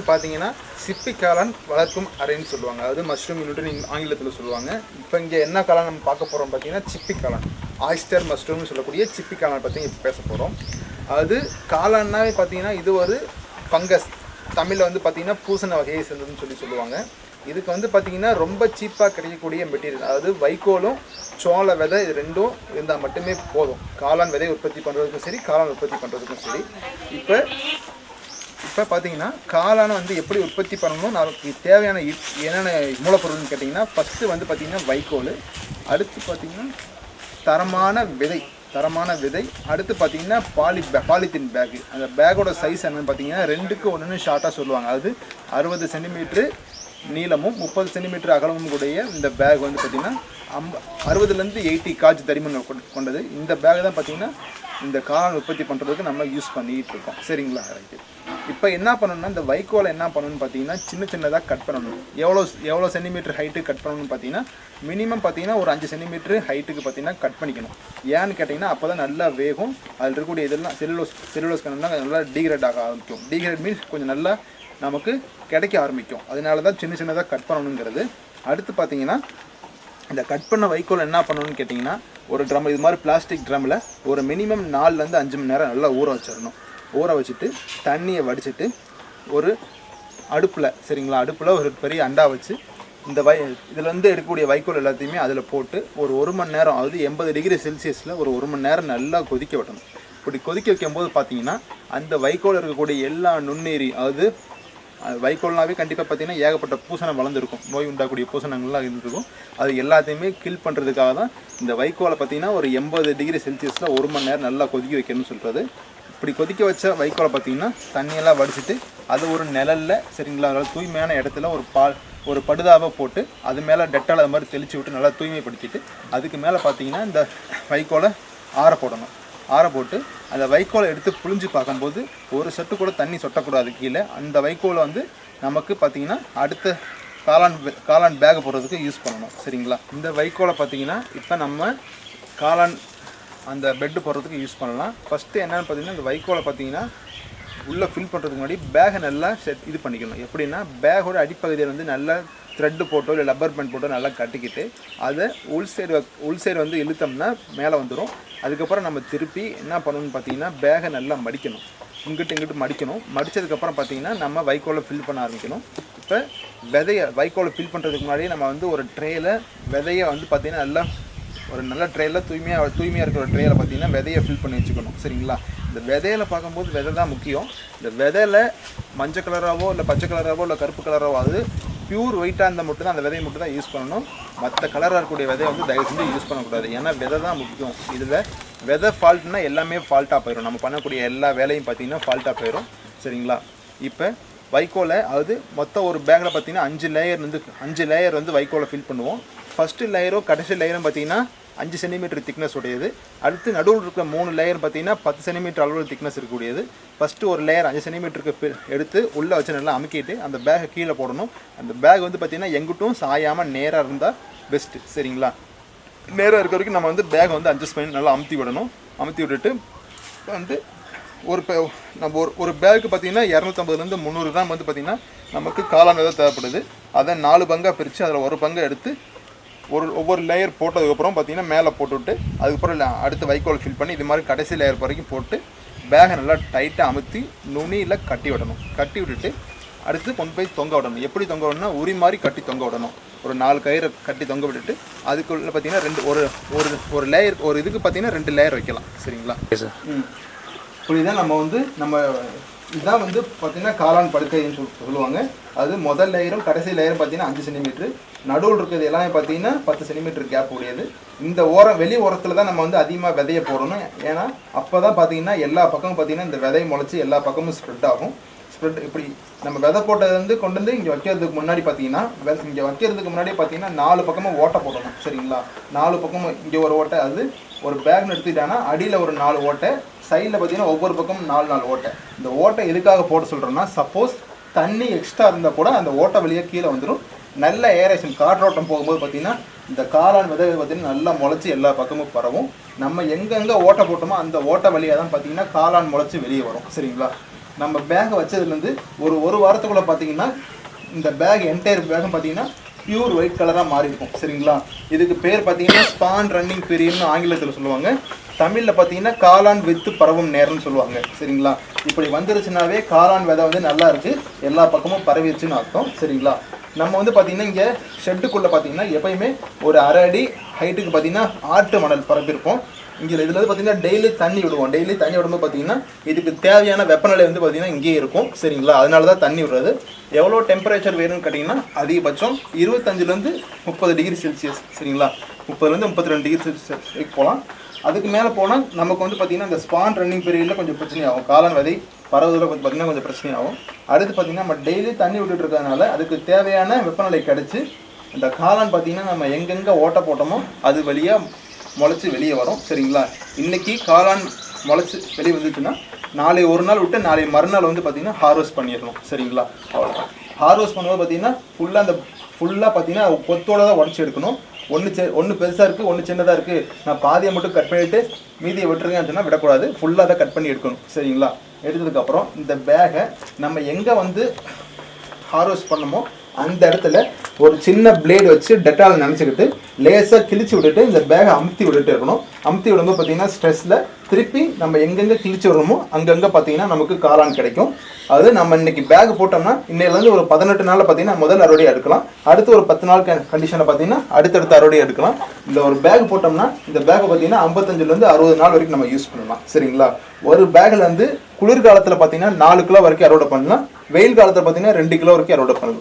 என்னன்னு பார்த்தீங்கன்னா சிப்பி காளான் வளர்க்கும் அறைன்னு சொல்லுவாங்க. அதாவது மஷ்ரூம் யூனிட்னு ஆங்கிலத்தில் சொல்லுவாங்க. இப்போ இங்கே என்ன காளான் நம்ம பார்க்க போகிறோம் பார்த்தீங்கன்னா சிப்பி காளான் ஆயிஸ்டர் மஷ்ரூம்னு சொல்லக்கூடிய சிப்பி காளான் பற்றி இப்போ பேச போகிறோம் அது காளான்னாவே பார்த்தீங்கன்னா இது ஒரு ஃபங்கஸ் தமிழில் வந்து பார்த்தீங்கன்னா பூசண வகையை சேர்ந்ததுன்னு சொல்லி சொல்லுவாங்க. இதுக்கு வந்து பார்த்திங்கன்னா ரொம்ப சீப்பாக கிடைக்கக்கூடிய மெட்டீரியல் அதாவது வைக்கோலும் சோள விதை இது ரெண்டும் இருந்தால் மட்டுமே போதும். காளான் விதை உற்பத்தி பண்ணுறதுக்கும் சரி காளான் உற்பத்தி பண்ணுறதுக்கும் சரி. இப்போ இப்போ பார்த்தீங்கன்னா காளானை வந்து எப்படி உற்பத்தி பண்ணணும் நமக்கு தேவையான என்னென்ன மூலப்பொருள்னு கேட்டிங்கன்னா ஃபஸ்ட்டு வந்து பார்த்திங்கன்னா வைக்கோல் அடுத்து பார்த்தீங்கன்னா தரமான விதை தரமான விதை அடுத்து பார்த்தீங்கன்னா பாலி பே பாலித்தீன் பேக்கு அந்த பேக்கோட சைஸ் என்னென்னு பார்த்தீங்கன்னா ரெண்டுக்கு ஒன்றுன்னு ஷார்ட்டாக சொல்லுவாங்க. அதாவது அறுபது சென்டிமீட்ரு நீளமும் முப்பது சென்டிமீட்டர் அகலமும் கூடிய இந்த பேக் வந்து பார்த்தீங்கன்னா அம்ப அறுபதுலேருந்து எயிட்டி காஜ் தரிமன் கொண்டது. இந்த பேக் தான் பார்த்தீங்கன்னா இந்த காளான் உற்பத்தி பண்ணுறதுக்கு நம்ம யூஸ் பண்ணிகிட்டு இருக்கோம். சரிங்களா? ரைட்டு இப்போ என்ன பண்ணணும்னா இந்த வைக்கோலை என்ன பண்ணணும்னு பார்த்தீங்கன்னா சின்ன சின்னதாக கட் பண்ணணும். எவ்வளோ எவ்வளோ சென்டிமீட்டர் ஹைட்டு கட் பண்ணணும்னு பார்த்தீங்கன்னா மினிமம் பார்த்தீங்கன்னா ஒரு அஞ்சு சென்டிமீட்டர் ஹைட்டுக்கு பார்த்தீங்கன்னா கட் பண்ணிக்கணும். ஏன்னு கேட்டிங்கன்னா அப்போ தான் நல்லா வேகும். அதில் இருக்கக்கூடிய இதெல்லாம் செல்லுலோஸ் செல்லுலோஸ் கண்ணெல்லாம் நல்லா டீக்ரேட் ஆக ஆரம்பிக்கும். டீக்ரேட் மீன்ஸ் கொஞ்சம் நல்லா நமக்கு கிடைக்க ஆரம்பிக்கும். அதனால தான் சின்ன சின்னதாக கட் பண்ணணுங்கிறது. அடுத்து பார்த்தீங்கன்னா இந்த கட் பண்ண வைக்கோல் என்ன பண்ணணும்னு கேட்டிங்கன்னா ஒரு ட்ரம் இது மாதிரி பிளாஸ்டிக் ட்ரம்மில் ஒரு மினிமம் நாலுலேருந்து அஞ்சு மணி நேரம் நல்லா ஊற வச்சிடணும். ஊற வச்சுட்டு தண்ணியை வடிச்சிட்டு ஒரு அடுப்பில் சரிங்களா? அடுப்பில் ஒரு பெரிய அண்டா வச்சு இந்த வை இதுலேருந்து எடுக்கக்கூடிய வைக்கோல் எல்லாத்தையுமே அதில் போட்டு ஒரு ஒரு மணி நேரம் அதாவது எண்பது டிகிரி செல்சியஸில் ஒரு ஒரு மணி நேரம் நல்லா கொதிக்க விடணும். இப்படி கொதிக்க வைக்கும்போது பார்த்தீங்கன்னா அந்த வைக்கோல் இருக்கக்கூடிய எல்லா நுண்ணீரி அதாவது வைக்கோல்னாவே கண்டிப்பாக பார்த்தீங்கன்னா ஏகப்பட்ட பூசணம் வளர்ந்துருக்கும். நோய் உண்டாகக்கூடிய பூசணங்கள்லாம் இருந்திருக்கும். அது எல்லாத்தையுமே கில் பண்ணுறதுக்காக தான் இந்த வைக்கோலை பார்த்தீங்கன்னா ஒரு எண்பது டிகிரி செல்சியஸில் ஒரு மணி நேரம் நல்லா கொதிக்க வைக்கணும்னு சொல்கிறது இப்படி கொதிக்க வச்ச வைக்கோலை பார்த்தீங்கன்னா தண்ணியெல்லாம் வடிச்சிட்டு அது ஒரு நிழலில் சரிங்களா? அதாவது தூய்மையான இடத்துல ஒரு பால் ஒரு படுதாவை போட்டு அது மேலே டெட்டால் அது மாதிரி தெளித்து விட்டு நல்லா தூய்மைப்படுத்திட்டு அதுக்கு மேலே பார்த்தீங்கன்னா இந்த வைக்கோலை ஆற போடணும். ஆற போட்டு அந்த வைக்கோலை எடுத்து புழிஞ்சு பார்க்கும்போது ஒரு சொட்டு கூட தண்ணி சொட்டக்கூடாது கீழே. அந்த வைக்கோலை வந்து நமக்கு பார்த்தீங்கன்னா அடுத்த காளான் காளான் பேக் போடுறதுக்கு யூஸ் பண்ணணும் சரிங்களா? இந்த வைக்கோலை பார்த்தீங்கன்னா இப்போ நம்ம காளான் அந்த பெட்டு போடுறதுக்கு யூஸ் பண்ணலாம். ஃபஸ்ட்டு என்னென்னு பார்த்தீங்கன்னா இந்த வைக்கோலை பார்த்தீங்கன்னா உள்ளே ஃபில் பண்ணுறதுக்கு முன்னாடி பேகை நல்லா செட் இது பண்ணிக்கணும். எப்படின்னா பேகோட அடிப்பகுதியில் வந்து நல்லா த்ரெட்டு போட்டோ இல்லை லப்பர் பேண்ட் போட்டோ நல்லா கட்டிக்கிட்டு அதை உள் சைடு உள் சைடு வந்து இழுத்தோம்னா மேலே வந்துடும் அதுக்கப்புறம் நம்ம திருப்பி என்ன பண்ணணும்னு பார்த்தீங்கன்னா பேகை நல்லா மடிக்கணும். இங்கிட்டு இங்கிட்டு மடிக்கணும். மடித்ததுக்கப்புறம் பார்த்தீங்கன்னா நம்ம வைக்கோலை ஃபில் பண்ண ஆரம்பிக்கணும். இப்போ விதையை வைக்கோலை ஃபில் பண்ணுறதுக்கு முன்னாடியே நம்ம வந்து ஒரு ட்ரேயில் விதையை வந்து பார்த்தீங்கன்னா நல்லா ஒரு நல்ல ட்ரேயில் தூய்மையாக தூய்மையாக இருக்கிற ட்ரேயில் பார்த்தீங்கன்னா விதையை ஃபில் பண்ணி வச்சுக்கணும். சரிங்களா? இந்த விதையில பார்க்கும்போது விதை தான் முக்கியம். இந்த விதையில மஞ்சள் கலராகவோ இல்லை பச்சை கலராகவோ இல்லை கருப்பு கலராகவோ அது பியூர் ஒயிட்டாக இருந்தால் மட்டும் தான் அந்த விதையை மட்டும் தான் யூஸ் பண்ணணும். மற்ற கலராக இருக்கக்கூடிய விதையை வந்து தயவு செஞ்சு யூஸ் பண்ணக்கூடாது. ஏன்னா விதை தான் முக்கியம். இதில் விதை ஃபால்ட்னா எல்லாமே ஃபால்ட்டாக போயிடும் நம்ம பண்ணக்கூடிய எல்லா வேலையும் பார்த்தீங்கன்னா ஃபால்ட்டாக போயிடும் சரிங்களா? இப்போ வைக்கோலை அதாவது மொத்தம் ஒரு பேக்கில் பார்த்தீங்கன்னா அஞ்சு லேயர் வந்து அஞ்சு லேயர் வந்து வைக்கோலை ஃபில் பண்ணுவோம். ஃபஸ்ட்டு லேயரும் கடைசி லேயரும் பார்த்தீங்கன்னா அஞ்சு சென்டிமீட்டர் திக்னஸ் உடையது. அடுத்து நடுவில் இருக்கிற மூணு லேயர் பார்த்தீங்கன்னா பத்து சென்டிமீட்டர் அளவில் திக்னஸ் இருக்கக்கூடியது. ஃபஸ்ட்டு ஒரு லேயர் அஞ்சு சென்டிமீட்டருக்கு எடுத்து உள்ளே வச்சு நல்லா அமுக்கிட்டு அந்த பேகை கீழே போடணும். அந்த பேக் வந்து பார்த்திங்கன்னா எங்கிட்டும் சாயாமல் நேராக இருந்தால் பெஸ்ட்டு சரிங்களா? நேராக இருக்க வரைக்கும் நம்ம வந்து பேக் வந்து அட்ஜஸ்ட் பண்ணி நல்லா அமுத்தி விடணும். அமுத்தி விட்டுட்டு வந்து ஒரு பே நம்ம ஒரு ஒரு பேக்கு பார்த்தீங்கன்னா இரநூத்தம்பதுலேருந்து முந்நூறு கிராம் வந்து பார்த்திங்கன்னா நமக்கு காளான் விதை தேவைப்படுது. அதை நாலு பங்காக பிரித்து அதில் ஒரு பங்கை எடுத்து ஒரு ஒவ்வொரு லேயர் போட்டதுக்கப்புறம் பார்த்தீங்கன்னா மேலே போட்டுவிட்டு அதுக்கப்புறம் அடுத்து வைக்கோல் ஃபில் பண்ணி இது மாதிரி கடைசி லேயர் வரைக்கும் போட்டு பேகை நல்லா டைட்டாக அமுத்தி நுனியில் கட்டி விடணும். கட்டி விட்டுட்டு அடுத்து கொண்டு போய் தொங்க விடணும். எப்படி தொங்க விடணும்னா உரி மாதிரி கட்டி தொங்க விடணும். ஒரு நாலு கயிறை கட்டி தொங்க விட்டுட்டு அதுக்குள்ள பார்த்தீங்கன்னா ரெண்டு ஒரு ஒரு ஒரு லேயர் ஒரு இதுக்கு பார்த்தீங்கன்னா ரெண்டு லேயர் வைக்கலாம். சரிங்களா? புரியுதா? நம்ம வந்து நம்ம இதுதான் வந்து பார்த்தீங்கன்னா காளான் படுக்கைன்னு சொல் சொல்லுவாங்க. அது முதல் லேயரும் கடைசி லேயரும் பார்த்தீங்கன்னா அஞ்சு சென்டிமீட்டர். நடுவில் இருக்கிறது எல்லாமே பார்த்தீங்கன்னா பத்து சென்டிமீட்டர் கேப் உடையது. இந்த ஓரம் வெளி ஓரத்தில் தான் நம்ம வந்து அதிகமாக விதைய போடணும். ஏன்னா அப்போ தான் பார்த்தீங்கன்னா எல்லா பக்கமும் பார்த்தீங்கன்னா இந்த விதை முளைச்சி எல்லா பக்கமும் ஸ்ப்ரெட் ஆகும். ஸ்ப்ரெட் இப்படி நம்ம விதை போட்டது வந்து கொண்டு வந்து இங்கே வைக்கிறதுக்கு முன்னாடி பார்த்தீங்கன்னா வெ- இங்கே வைக்கிறதுக்கு முன்னாடி பார்த்தீங்கன்னா நாலு பக்கமும் ஓட்டை போடணும். சரிங்களா? நாலு பக்கமும் இங்கே ஒரு ஓட்டை அது ஒரு பேக்னு எடுத்துக்கிட்டாங்கன்னா அடியில் ஒரு நாலு ஓட்டை சைடில் பார்த்தீங்கன்னா ஒவ்வொரு பக்கமும் நாலு நாலு ஓட்டை. இந்த ஓட்டை எதுக்காக போட சொல்கிறோன்னா சப்போஸ் தண்ணி எக்ஸ்ட்ரா இருந்தால் கூட அந்த ஓட்டை வழியாக கீழே வந்துடும் நல்ல ஏரேஷன் காற்றோட்டம் போகும்போது பார்த்தீங்கன்னா இந்த காளான் விதை பார்த்தீங்கன்னா நல்லா முளைச்சி எல்லா பக்கமும் பரவும். நம்ம எங்கெங்கே ஓட்டை போட்டோமோ அந்த ஓட்டை வழியாக தான் பார்த்தீங்கன்னா காளான் முளைச்சி வெளியே வரும். சரிங்களா? நம்ம பேக் வச்சதுலேருந்து ஒரு ஒரு வாரத்துக்குள்ளே பார்த்தீங்கன்னா இந்த பேக் என்டையர் பேக்கும் பார்த்தீங்கன்னா பியூர் ஒயிட் கலராக மாறி இருக்கும். சரிங்களா? இதுக்கு பேர் பார்த்தீங்கன்னா ஸ்பான் ரன்னிங் பீரியட்னு ஆங்கிலத்தில் சொல்லுவாங்க. தமிழில் பார்த்தீங்கன்னா காளான் வித்து பரவும் நேரம்னு சொல்லுவாங்க. சரிங்களா? இப்படி வந்துருச்சுனாவே காளான் விதை வந்து நல்லா இருக்குது எல்லா பக்கமும் பரவிடுச்சுன்னு அர்த்தம். சரிங்களா? நம்ம வந்து பார்த்தீங்கன்னா இங்கே ஷெட்டுக்குள்ளே பார்த்தீங்கன்னா எப்பயுமே ஒரு அரை அடி ஹைட்டுக்கு பார்த்தீங்கன்னா ஆட்டு மணல் பரப்பியிருப்போம். இங்கே இதில் வந்து பார்த்தீங்கன்னா டெய்லி தண்ணி விடுவோம். டெய்லி தண்ணி விடும்போது பார்த்தீங்கன்னா இதுக்கு தேவையான வெப்பநிலை வந்து பார்த்தீங்கன்னா இங்கேயே இருக்கும். சரிங்களா? அதனால தான் தண்ணி விடுறது. எவ்வளோ டெம்பரேச்சர் வேணும்னு கேட்டிங்கன்னா அதிகபட்சம் இருபத்தஞ்சிலேருந்து முப்பது டிகிரி செல்சியஸ் சரிங்களா? முப்பதுலேருந்து முப்பத்தி ரெண்டு டிகிரி செல்சியஸ் போகலாம். அதுக்கு மேலே போனால் நமக்கு வந்து பார்த்தீங்கன்னா இந்த ஸ்பான் ரன்னிங் பீரியடில் கொஞ்சம் பிரச்சனையாகும். காளான் விதை பரவுதல கொஞ்சம் பார்த்தீங்கன்னா கொஞ்சம் பிரச்சனையாகும். அடுத்து பார்த்திங்கன்னா நம்ம டெய்லி தண்ணி விட்டுட்டு இருக்கிறதுனால அதுக்கு தேவையான வெப்பநிலை கிடச்சி இந்த காளான் பார்த்தீங்கன்னா நம்ம எங்கெங்கே ஓட்ட போட்டோமோ அது வழியாக முளைச்சி வெளியே வரும். சரிங்களா? இன்னைக்கு காளான் முளைச்சி வெளியே வந்துச்சுன்னா நாளை ஒரு நாள் விட்டு நாளை மறுநாள் வந்து பார்த்தீங்கன்னா ஹார்வெஸ்ட் பண்ணிடணும். சரிங்களா? அவ்வளோதான் ஹார்வெஸ்ட் பண்ணும்போது பார்த்தீங்கன்னா ஃபுல்லாக அந்த ஃபுல்லாக பார்த்தீங்கன்னா கொத்தோட தான் உடச்சி எடுக்கணும். ஒன்று செ ஒன்று பெருசாக இருக்குது ஒன்று சின்னதாக இருக்குது நான் பாதியை மட்டும் கட் பண்ணிவிட்டு மீதியை விட்டுருங்கன்னு சொன்னால் விடக்கூடாது. ஃபுல்லாக தான் கட் பண்ணி எடுக்கணும். சரிங்களா? எடுத்ததுக்கப்புறம் இந்த பேகை நம்ம எங்கே வந்து ஹார்வெஸ்ட் பண்ணமோ அந்த இடத்துல ஒரு சின்ன பிளேடு வச்சு டெட்டால் நினச்சிக்கிட்டு லேசாக கிழிச்சு விட்டுட்டு இந்த பேகை அமுத்தி விட்டுட்டு இருக்கணும். அமுத்தி விடும்போது பார்த்தீங்கன்னா ஸ்ட்ரெஸ்ஸில் திருப்பி நம்ம எங்கெங்கே கிழிச்சு விடுறோமோ அங்கங்கே பார்த்தீங்கன்னா நமக்கு காளான் கிடைக்கும். அது நம்ம இன்னைக்கு பேக் போட்டோம்னா இன்னையிலேருந்து ஒரு பதினெட்டு நாளில் பார்த்தீங்கன்னா முதல் அறுவடை எடுக்கலாம். அடுத்து ஒரு பத்து நாள் கண்டிஷனில் பார்த்தீங்கன்னா அடுத்தடுத்த அறுவடை எடுக்கலாம். இந்த ஒரு பேக் போட்டோம்னா இந்த பேக்கை பார்த்தீங்கன்னா ஐம்பத்தஞ்சுலேருந்து அறுபது நாள் வரைக்கும் நம்ம யூஸ் பண்ணலாம். சரிங்களா? ஒரு பேக்கில் வந்து குளிர்காலத்தில் பார்த்தீங்கன்னா நாலு கிலோ வரைக்கும் அறுவடை பண்ணலாம். வெயில் காலத்தில் பார்த்தீங்கன்னா ரெண்டு கிலோ வரைக்கும் அறுவடை பண்ணலாம்.